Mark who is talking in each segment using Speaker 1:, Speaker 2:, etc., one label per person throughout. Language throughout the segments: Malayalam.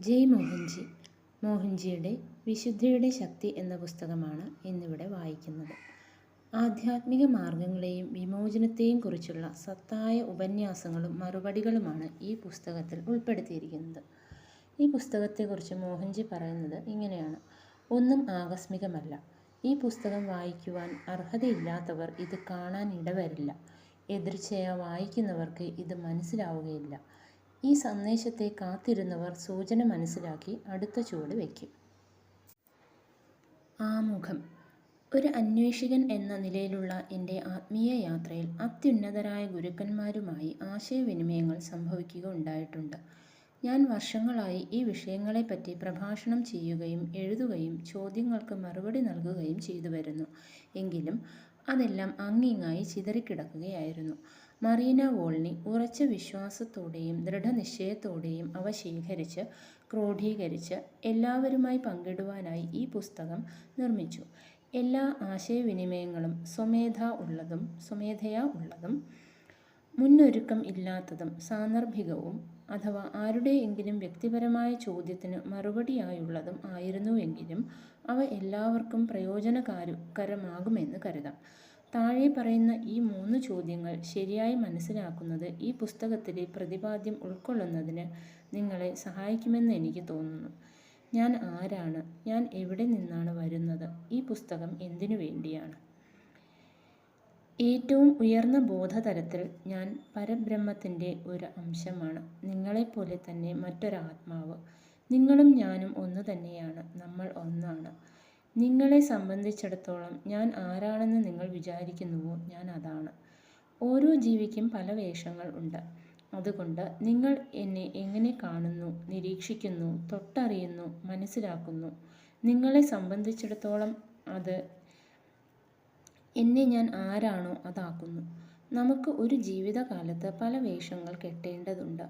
Speaker 1: ജയ് മോഹൻജി. മോഹൻജിയുടെ വിശുദ്ധിയുടെ ശക്തി എന്ന പുസ്തകമാണ് ഇന്നിവിടെ വായിക്കുന്നത്. ആധ്യാത്മിക മാർഗങ്ങളെയും വിമോചനത്തെയും കുറിച്ചുള്ള സത്തായ ഉപന്യാസങ്ങളും മറുപടികളുമാണ് ഈ പുസ്തകത്തിൽ ഉൾപ്പെടുത്തിയിരിക്കുന്നത്. ഈ പുസ്തകത്തെക്കുറിച്ച് മോഹൻജി പറയുന്നത് ഇങ്ങനെയാണ്. ഒന്നും ആകസ്മികമല്ല. ഈ പുസ്തകം വായിക്കുവാൻ അർഹതയില്ലാത്തവർ ഇത് കാണാൻ ഇടവരില്ല. എതിർച്ചയാ വായിക്കുന്നവർക്ക് ഇത് മനസ്സിലാവുകയില്ല. ഈ സന്ദേശത്തെ കാത്തിരുന്നവർ സൂചന മനസ്സിലാക്കി അടുത്ത ചുവട് വയ്ക്കും. ആമുഖം. ഒരു അന്വേഷകൻ എന്ന നിലയിലുള്ള എന്റെ ആത്മീയ യാത്രയിൽ അത്യുന്നതരായ ഗുരുക്കന്മാരുമായി ആശയവിനിമയങ്ങൾ സംഭവിക്കുക ഉണ്ടായിട്ടുണ്ട്. ഞാൻ വർഷങ്ങളായി ഈ വിഷയങ്ങളെപ്പറ്റി പ്രഭാഷണം ചെയ്യുകയും എഴുതുകയും ചോദ്യങ്ങൾക്ക് മറുപടി നൽകുകയും ചെയ്തു വരുന്നു എങ്കിലും അതെല്ലാം അങ്ങിങ്ങായി ചിതറിക്കിടക്കുകയായിരുന്നു. മറീന വോൾനി ഉറച്ച വിശ്വാസത്തോടെയും ദൃഢനിശ്ചയത്തോടെയും അവ ശേഖരിച്ച് ക്രോഡീകരിച്ച് എല്ലാവരുമായി പങ്കിടുവാനായി ഈ പുസ്തകം നിർമ്മിച്ചു. എല്ലാ ആശയവിനിമയങ്ങളും സ്വമേധ ഉള്ളതും സ്വമേധയാ ഉള്ളതും മുന്നൊരുക്കം ഇല്ലാത്തതും സാന്ദർഭികവും അഥവാ ആരുടെയെങ്കിലും വ്യക്തിപരമായ ചോദ്യത്തിന് മറുപടിയായുള്ളതും ആയിരുന്നുവെങ്കിലും അവ എല്ലാവർക്കും പ്രയോജനകരമാകുമെന്ന് കരുതാം. താഴെ പറയുന്ന ഈ മൂന്ന് ചോദ്യങ്ങൾ ശരിയായി മനസ്സിലാക്കുന്നത് ഈ പുസ്തകത്തിലെ പ്രതിപാദ്യം ഉൾക്കൊള്ളുന്നതിന് നിങ്ങളെ സഹായിക്കുമെന്ന് എനിക്ക് തോന്നുന്നു. ഞാൻ ആരാണ്? ഞാൻ എവിടെ നിന്നാണ് വരുന്നത്? ഈ പുസ്തകം എന്തിനു വേണ്ടിയാണ്? ഏറ്റവും ഉയർന്ന ബോധതലത്തിൽ ഞാൻ പരബ്രഹ്മത്തിന്റെ ഒരു അംശമാണ്. നിങ്ങളെപ്പോലെ തന്നെ മറ്റൊരാത്മാവ്. നിങ്ങളും ഞാനും ഒന്നു തന്നെയാണ്. നമ്മൾ ഒന്നാണ്. നിങ്ങളെ സംബന്ധിച്ചിടത്തോളം ഞാൻ ആരാണെന്ന് നിങ്ങൾ വിചാരിക്കുന്നുവോ? ഞാൻ അതാണ്. ഓരോ ജീവിക്കും പല വേഷങ്ങൾ ഉണ്ട്. അതുകൊണ്ട് നിങ്ങൾ എന്നെ എങ്ങനെ കാണുന്നു നിരീക്ഷിക്കുന്നു തൊട്ടറിയുന്നു മനസ്സിലാക്കുന്നു? നിങ്ങളെ സംബന്ധിച്ചിടത്തോളം അത് എന്നെ ഞാൻ ആരാണോ അതാക്കുന്നു. നമുക്ക് ഒരു ജീവിതകാലത്ത് പല വേഷങ്ങൾ കെട്ടേണ്ടതുണ്ട്.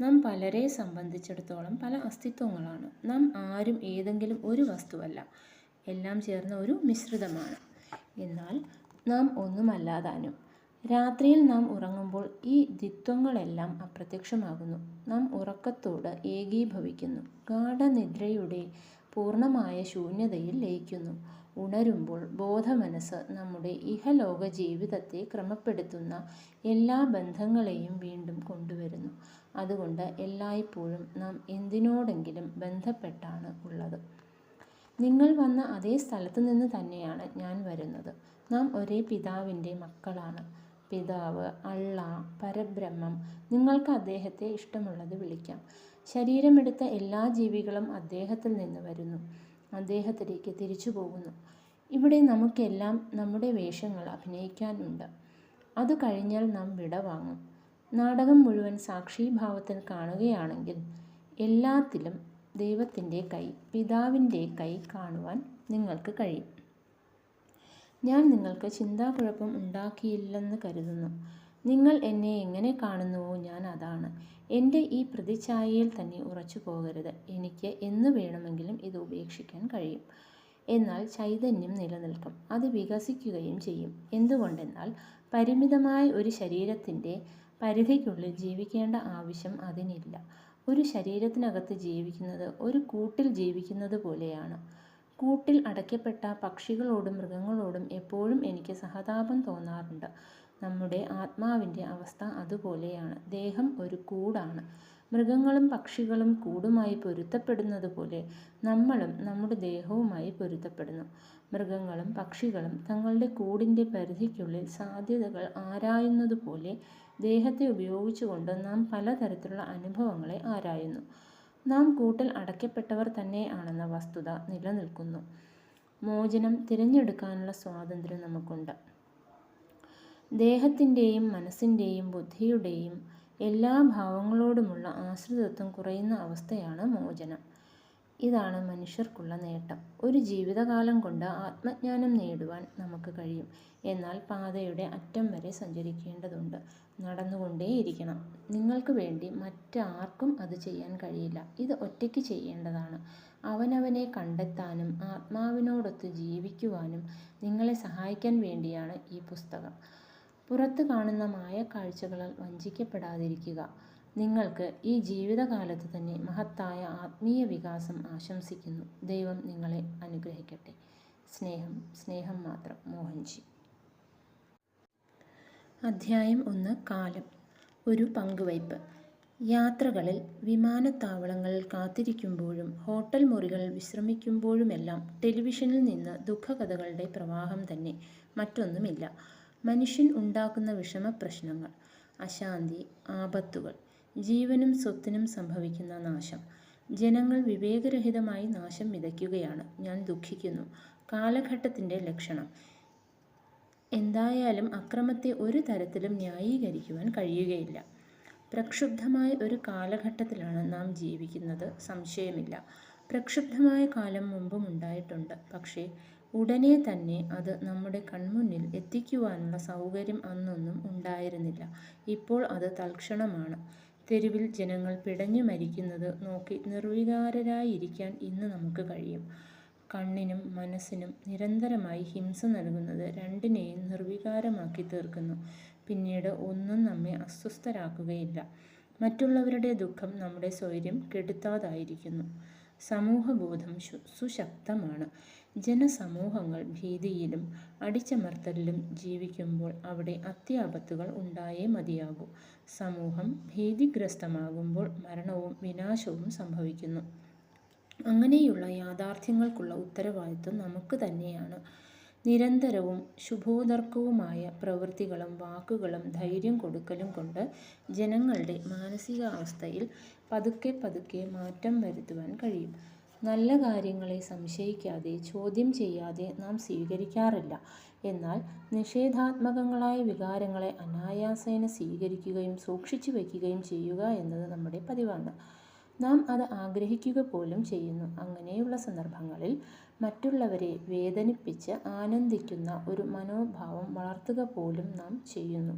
Speaker 1: നാം പലരെ സംബന്ധിച്ചിടത്തോളം പല അസ്തിത്വങ്ങളാണ്. നാം ആരും ഏതെങ്കിലും ഒരു വസ്തുവല്ല. എല്ലാം ചേർന്ന ഒരു മിശ്രിതമാണ്. എന്നാൽ നാം ഒന്നുമല്ലാതാനും. രാത്രിയിൽ നാം ഉറങ്ങുമ്പോൾ ഈ ദ്വിത്വങ്ങളെല്ലാം അപ്രത്യക്ഷമാകുന്നു. നാം ഉറക്കത്തോട് ഏകീഭവിക്കുന്നു. ഗാഠനിദ്രയുടെ പൂർണമായ ശൂന്യതയിൽ ലയിക്കുന്നു. ഉണരുമ്പോൾ ബോധമനസ്സ് നമ്മുടെ ഇഹലോക ജീവിതത്തെ ക്രമപ്പെടുത്തുന്ന എല്ലാ ബന്ധങ്ങളെയും വീണ്ടും കൊണ്ടുവരുന്നു. അതുകൊണ്ട് എല്ലായ്പ്പോഴും നാം എന്തിനോടെങ്കിലും ബന്ധപ്പെട്ടാണ് ഉള്ളത്. നിങ്ങൾ വന്ന അതേ സ്ഥലത്ത് നിന്ന് തന്നെയാണ് ഞാൻ വരുന്നത്. നാം ഒരേ പിതാവിന്റെ മക്കളാണ്. പിതാവ് അള്ള പരബ്രഹ്മം നിങ്ങൾക്ക് അദ്ദേഹത്തെ ഇഷ്ടമുള്ളത് വിളിക്കാം. ശരീരമെടുത്ത എല്ലാ ജീവികളും അദ്ദേഹത്തിൽ നിന്ന് വരുന്നു. അദ്ദേഹത്തിലേക്ക് തിരിച്ചു പോകുന്നു. ഇവിടെ നമുക്കെല്ലാം നമ്മുടെ വേഷങ്ങൾ അഭിനയിക്കാനുണ്ട്. അത് കഴിഞ്ഞാൽ നാം വിടവാങ്ങും നാടകം മുഴുവൻ സാക്ഷീഭാവത്തിൽ കാണുകയാണെങ്കിൽ എല്ലാത്തിലും ദൈവത്തിന്റെ കൈ പിതാവിന്റെ കൈ കാണുവാൻ നിങ്ങൾക്ക് കഴിയും. ഞാൻ നിങ്ങൾക്ക് ചിന്താക്കുഴപ്പം ഉണ്ടാക്കിയില്ലെന്ന് കരുതുന്നു. നിങ്ങൾ എന്നെ എങ്ങനെ കാണുന്നുവോ ഞാൻ അതാണ്. എന്റെ ഈ പ്രതിച്ഛായയിൽ തന്നെ ഉറച്ചു പോകരുത്. എനിക്ക് എന്ന് വേണമെങ്കിലും ഇത് ഉപേക്ഷിക്കാൻ കഴിയും. എന്നാൽ ചൈതന്യം നിലനിൽക്കും. അത് വികസിക്കുകയും ചെയ്യും. എന്തുകൊണ്ടെന്നാൽ പരിമിതമായ ഒരു ശരീരത്തിന്റെ പരിധിക്കുള്ളിൽ ജീവിക്കേണ്ട ആവശ്യം അതിനില്ല. ഒരു ശരീരത്തിനകത്ത് ജീവിക്കുന്നത് ഒരു കൂട്ടിൽ ജീവിക്കുന്നത് പോലെയാണ്. കൂട്ടിൽ അടയ്ക്കപ്പെട്ട പക്ഷികളോടും മൃഗങ്ങളോടും എപ്പോഴും എനിക്ക് സഹതാപം തോന്നാറുണ്ട്. നമ്മുടെ ആത്മാവിന്റെ അവസ്ഥ അതുപോലെയാണ്. ദേഹം ഒരു കൂടാണ്. മൃഗങ്ങളും പക്ഷികളും കൂടുമായി പൊരുത്തപ്പെടുന്നത് പോലെ നമ്മളും നമ്മുടെ ദേഹവുമായി പൊരുത്തപ്പെടുന്നു. മൃഗങ്ങളും പക്ഷികളും തങ്ങളുടെ കൂടിന്റെ പരിധിക്കുള്ളിൽ സാധ്യതകൾ ആരായുന്നതുപോലെ ദേഹത്തെ ഉപയോഗിച്ചുകൊണ്ട് നാം പലതരത്തിലുള്ള അനുഭവങ്ങളെ ആരായുന്നു. നാം കൂട്ടിൽ അടയ്ക്കപ്പെട്ടവർ തന്നെയാണെന്ന വസ്തുത നിലനിൽക്കുന്നു. മോചനം തിരഞ്ഞെടുക്കാനുള്ള സ്വാതന്ത്ര്യം നമുക്കുണ്ട്. ദേഹത്തിന്റെയും മനസ്സിന്റെയും ബുദ്ധിയുടെയും എല്ലാ ഭാവങ്ങളോടുമുള്ള ആശ്രിതത്വം കുറയുന്ന അവസ്ഥയാണ് മോചനം. ഇതാണ് മനുഷ്യർക്കുള്ള നേട്ടം. ഒരു ജീവിതകാലം കൊണ്ട് ആത്മജ്ഞാനം നേടുവാൻ നമുക്ക് കഴിയും. എന്നാൽ പാതയുടെ അറ്റം വരെ സഞ്ചരിക്കേണ്ടതുണ്ട്. നടന്നുകൊണ്ടേയിരിക്കണം. നിങ്ങൾക്ക് വേണ്ടി മറ്റാർക്കും അത് ചെയ്യാൻ കഴിയില്ല. ഇത് ഒറ്റയ്ക്ക് ചെയ്യേണ്ടതാണ്. അവനവനെ കണ്ടെത്താനും ആത്മാവിനോടൊത്ത് ജീവിക്കുവാനും നിങ്ങളെ സഹായിക്കാൻ വേണ്ടിയാണ് ഈ പുസ്തകം. പുറത്ത് കാണുന്ന മായ കാഴ്ചകളാൽ വഞ്ചിക്കപ്പെടാതിരിക്കുക. നിങ്ങൾക്ക് ഈ ജീവിതകാലത്ത് തന്നെ മഹത്തായ ആത്മീയ വികാസം ആശംസിക്കുന്നു. ദൈവം നിങ്ങളെ അനുഗ്രഹിക്കട്ടെ. സ്നേഹം സ്നേഹം മാത്രം. മോഹൻജി. അധ്യായം ഒന്ന് കാലം. ഒരു പങ്കുവയ്പ്. യാത്രകളിൽ വിമാനത്താവളങ്ങളിൽ കാത്തിരിക്കുമ്പോഴും ഹോട്ടൽ മുറികളിൽ വിശ്രമിക്കുമ്പോഴുമെല്ലാം ടെലിവിഷനിൽ നിന്ന് ദുഃഖകഥകളുടെ പ്രവാഹം തന്നെ. മറ്റൊന്നുമില്ല. മനുഷ്യൻ ഉണ്ടാക്കുന്ന വിഷമ പ്രശ്നങ്ങൾ അശാന്തി ആപത്തുകൾ ജീവനും സ്വത്തിനും സംഭവിക്കുന്ന നാശം. ജനങ്ങൾ വിവേകരഹിതമായി നാശം വിതയ്ക്കുകയാണ്. ഞാൻ ദുഃഖിക്കുന്നു. കാലഘട്ടത്തിന്റെ ലക്ഷണം. എന്തായാലും അക്രമത്തെ ഒരു തരത്തിലും ന്യായീകരിക്കുവാൻ കഴിയുകയില്ല. പ്രക്ഷുബ്ധമായ ഒരു കാലഘട്ടത്തിലാണ് നാം ജീവിക്കുന്നത്. സംശയമില്ല. പ്രക്ഷുബ്ധമായ കാലം മുമ്പും ഉണ്ടായിട്ടുണ്ട്. പക്ഷേ ഉടനെ തന്നെ അത് നമ്മുടെ കൺമുന്നിൽ എത്തിക്കുവാനുള്ള സൗകര്യം അന്നൊന്നും ഉണ്ടായിരുന്നില്ല. ഇപ്പോൾ അത് തൽക്ഷണമാണ്. തെരുവിൽ ജനങ്ങൾ പിടഞ്ഞു മരിക്കുന്നത് നോക്കി നിർവികാരരായിരിക്കാൻ ഇന്ന് നമുക്ക് കഴിയും. കണ്ണിനും മനസ്സിനും നിരന്തരമായി ഹിംസ നൽകുന്നത് രണ്ടിനെയും നിർവികാരമാക്കി തീർക്കുന്നു. പിന്നീട് ഒന്നും നമ്മെ അസ്വസ്ഥരാക്കുകയില്ല. മറ്റുള്ളവരുടെ ദുഃഖം നമ്മുടെ സ്വൈര്യം കെടുത്താതായിരിക്കുന്നു. സമൂഹബോധം സുശക്തമാണ്. ജനസമൂഹങ്ങൾ ഭീതിയിലും അടിച്ചമർത്തലിലും ജീവിക്കുമ്പോൾ അവിടെ അത്യാപത്തുകൾ ഉണ്ടായേ മതിയാകൂ. സമൂഹം ഭീതിഗ്രസ്തമാകുമ്പോൾ മരണവും വിനാശവും സംഭവിക്കുന്നു. അങ്ങനെയുള്ള യാഥാർത്ഥ്യങ്ങൾക്കുള്ള ഉത്തരവാദിത്വം നമുക്ക് തന്നെയാണ്. നിരന്തരവും ശുഭോദർക്കവുമായ പ്രവൃത്തികളും വാക്കുകളും ധൈര്യം കൊടുക്കലും കൊണ്ട് ജനങ്ങളുടെ മാനസികാവസ്ഥയിൽ പതുക്കെ പതുക്കെ മാറ്റം വരുത്തുവാൻ കഴിയും. നല്ല കാര്യങ്ങളെ സംശയിക്കാതെ ചോദ്യം ചെയ്യാതെ നാം സ്വീകരിക്കാറില്ല. എന്നാൽ നിഷേധാത്മകങ്ങളായ വികാരങ്ങളെ അനായാസേന സ്വീകരിക്കുകയും സൂക്ഷിച്ചു വയ്ക്കുകയും ചെയ്യുക എന്നത് നമ്മുടെ പതിവാണ്. നാം അത് ആഗ്രഹിക്കുക പോലും ചെയ്യുന്നു. അങ്ങനെയുള്ള സന്ദർഭങ്ങളിൽ മറ്റുള്ളവരെ വേദനിപ്പിച്ച് ആനന്ദിക്കുന്ന ഒരു മനോഭാവം വളർത്തുക പോലും നാം ചെയ്യുന്നു.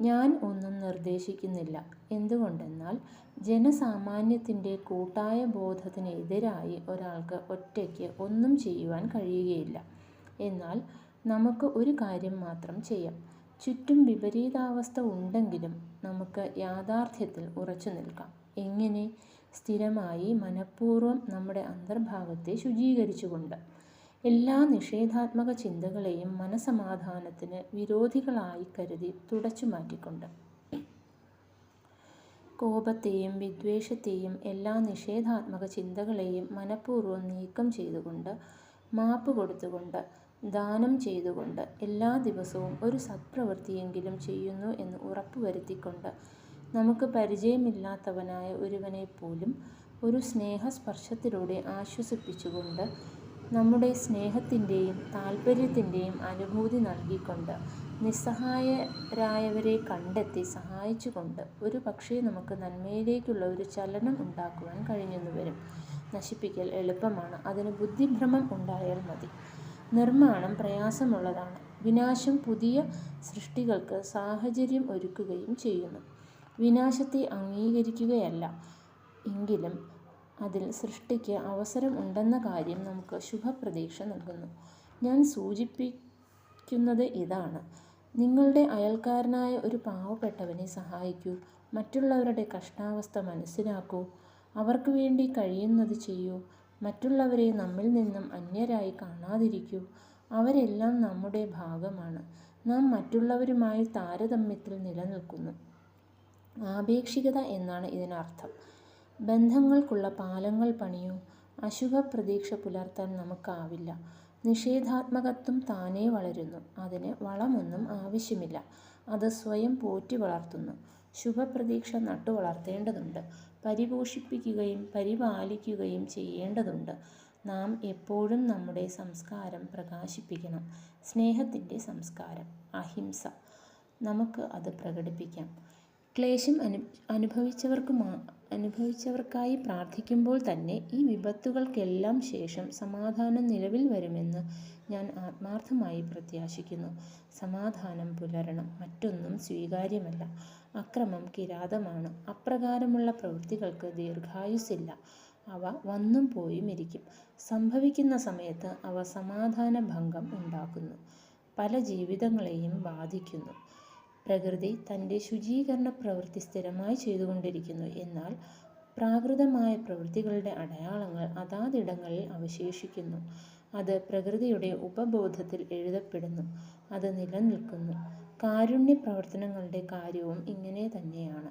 Speaker 1: ഞാൻ ഒന്നും നിർദ്ദേശിക്കുന്നില്ല. എന്തുകൊണ്ടെന്നാൽ ജനസാമാന്യത്തിന്റെ കൂട്ടായ ബോധത്തിനെതിരായി ഒരാൾക്ക് ഒറ്റയ്ക്ക് ഒന്നും ചെയ്യുവാൻ കഴിയുകയില്ല. എന്നാൽ നമുക്ക് ഒരു കാര്യം മാത്രം ചെയ്യാം. ചുറ്റും വിപരീതാവസ്ഥ ഉണ്ടെങ്കിലും നമുക്ക് യാഥാർത്ഥ്യത്തിൽ ഉറച്ചു നിൽക്കാം. എങ്ങനെ സ്ഥിരമായി മനഃപൂർവം നമ്മുടെ അന്തർഭാഗത്തെ ശുചീകരിച്ചുകൊണ്ട് എല്ലാ നിഷേധാത്മക ചിന്തകളെയും മനസമാധാനത്തിന് വിരോധികളായി കരുതി തുടച്ചു മാറ്റിക്കൊണ്ട്. കോപത്തെയും വിദ്വേഷത്തെയും എല്ലാ നിഷേധാത്മക ചിന്തകളെയും മനഃപൂർവം നീക്കം ചെയ്തുകൊണ്ട് മാപ്പ് കൊടുത്തുകൊണ്ട് ദാനം ചെയ്തുകൊണ്ട് എല്ലാ ദിവസവും ഒരു സത്പ്രവൃത്തിയെങ്കിലും ചെയ്യുന്നു എന്ന് ഉറപ്പുവരുത്തിക്കൊണ്ട് നമുക്ക് പരിചയമില്ലാത്തവനായ ഒരുവനെപ്പോലും ഒരു സ്നേഹസ്പർശത്തിലൂടെ ആശ്വസിപ്പിച്ചുകൊണ്ട് നമ്മുടെ സ്നേഹത്തിന്റെയും താല്പര്യത്തിന്റെയും അനുഭൂതി നൽകിക്കൊണ്ട് നിസ്സഹായരായവരെ കണ്ടെത്തി സഹായിച്ചുകൊണ്ട് ഒരു പക്ഷേ നമുക്ക് നന്മയിലേക്കുള്ള ഒരു ചലനം ഉണ്ടാക്കുവാൻ കഴിഞ്ഞെന്ന് വരും. നശിപ്പിക്കൽ എളുപ്പമാണ്. അതിന് ബുദ്ധിഭ്രമം ഉണ്ടായാൽ മതി. നിർമ്മാണം പ്രയാസമുള്ളതാണ്. വിനാശം പുതിയ സൃഷ്ടികൾക്ക് സാഹചര്യം ഒരുക്കുകയും ചെയ്യുന്നു. വിനാശത്തെ അംഗീകരിക്കുകയല്ല. എങ്കിലും അതിൽ സൃഷ്ടിക്ക് അവസരം ഉണ്ടെന്ന കാര്യം നമുക്ക് ശുഭപ്രതീക്ഷ നൽകുന്നു. ഞാൻ സൂചിപ്പിക്കുന്നത് ഇതാണ്. നിങ്ങളുടെ അയൽക്കാരനായ ഒരു പാവപ്പെട്ടവനെ സഹായിക്കൂ. മറ്റുള്ളവരുടെ കഷ്ടാവസ്ഥ മനസ്സിലാക്കൂ. അവർക്ക് വേണ്ടി കഴിയുന്നത് ചെയ്യൂ. മറ്റുള്ളവരെ നമ്മിൽ നിന്നും അന്യരായി കാണാതിരിക്കൂ. അവരെല്ലാം നമ്മുടെ ഭാഗമാണ്. നാം മറ്റുള്ളവരുമായി താരതമ്യത്തിൽ നിലനിൽക്കുന്നു. ആപേക്ഷികത എന്നാണ് ഇതിനർത്ഥം. ബന്ധങ്ങൾക്കുള്ള പാലങ്ങൾ പണിയൂ. അശുഭ പ്രതീക്ഷ പുലർത്താൻ നമുക്കാവില്ല. നിഷേധാത്മകത്വം താനേ വളരുന്നു. അതിന് വളമൊന്നും ആവശ്യമില്ല. അത് സ്വയം പോറ്റി വളർത്തുന്നു. ശുഭപ്രതീക്ഷ നട്ടു വളർത്തേണ്ടതുണ്ട്. പരിപോഷിപ്പിക്കുകയും പരിപാലിക്കുകയും ചെയ്യേണ്ടതുണ്ട്. നാം എപ്പോഴും നമ്മുടെ സംസ്കാരം പ്രകാശിപ്പിക്കണം. സ്നേഹത്തിന്റെ സംസ്കാരം. അഹിംസ. നമുക്ക് അത് പ്രകടിപ്പിക്കാം. ക്ലേശം അനു അനുഭവിച്ചവർക്ക് അനുഭവിച്ചവർക്കായി പ്രാർത്ഥിക്കുമ്പോൾ തന്നെ ഈ വിപത്തുകൾക്കെല്ലാം ശേഷം സമാധാനം നിലവിൽ വരുമെന്ന് ഞാൻ ആത്മാർത്ഥമായി പ്രത്യാശിക്കുന്നു. സമാധാനം പുലരണം മറ്റൊന്നും സ്വീകാര്യമല്ല. അക്രമം കിരാതമാണ്. അപ്രകാരമുള്ള പ്രവൃത്തികൾക്ക് ദീർഘായുസ്സില്ല. അവ വന്നും പോയും ഇരിക്കും. സംഭവിക്കുന്ന സമയത്ത് അവ സമാധാന ഭംഗം ഉണ്ടാക്കുന്നു. പല ജീവിതങ്ങളെയും ബാധിക്കുന്നു. പ്രകൃതി തന്റെ ശുചീകരണ പ്രവൃത്തി സ്ഥിരമായി ചെയ്തുകൊണ്ടിരിക്കുന്നു. എന്നാൽ പ്രാകൃതമായ പ്രവൃത്തികളുടെ അടയാളങ്ങൾ അതാതിടങ്ങളിൽ അവശേഷിക്കുന്നു. അത് പ്രകൃതിയുടെ ഉപബോധത്തിൽ എഴുതപ്പെടുന്നു. അത് നിലനിൽക്കുന്നു. കാരുണ്യ പ്രവർത്തനങ്ങളുടെ കാര്യവും ഇങ്ങനെ തന്നെയാണ്.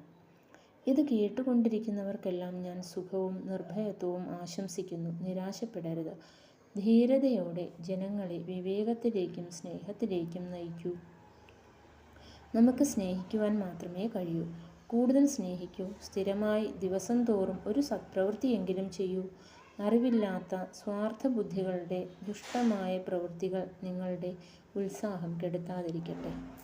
Speaker 1: ഇത് കേട്ടുകൊണ്ടിരിക്കുന്നവർക്കെല്ലാം ഞാൻ സുഖവും നിർഭയത്വവും ആശംസിക്കുന്നു. നിരാശപ്പെടരുത്. ധീരതയോടെ ജനങ്ങളെ വിവേകത്തിലേക്കും സ്നേഹത്തിലേക്കും നയിക്കൂ. നമുക്ക് സ്നേഹിക്കുവാൻ മാത്രമേ കഴിയൂ. കൂടുതൽ സ്നേഹിക്കൂ. സ്ഥിരമായി ദിവസം തോറും ഒരു സത്പ്രവൃത്തിയെങ്കിലും ചെയ്യൂ. അറിവില്ലാത്ത സ്വാർത്ഥ ബുദ്ധികളുടെ ദുഷ്ടമായ പ്രവൃത്തികൾ നിങ്ങളുടെ ഉത്സാഹം കെടുത്താതിരിക്കട്ടെ.